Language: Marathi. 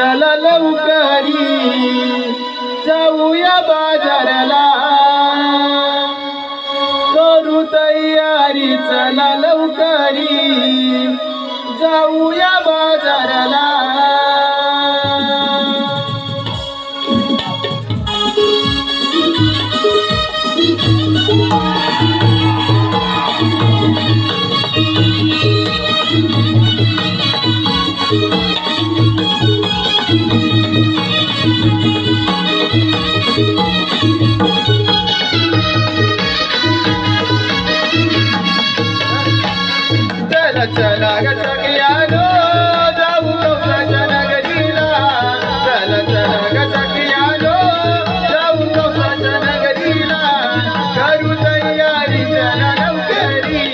चला लवकरी जाऊया बाजाराला. करू तयारी चला लवकरी जाऊया बाजाराला. चला ग सखिया गो जाऊ कौसाच्या गरीला चला चला ग सखिया गो जाऊ कौसाच्या गरीला करू तयारी चला नवकरी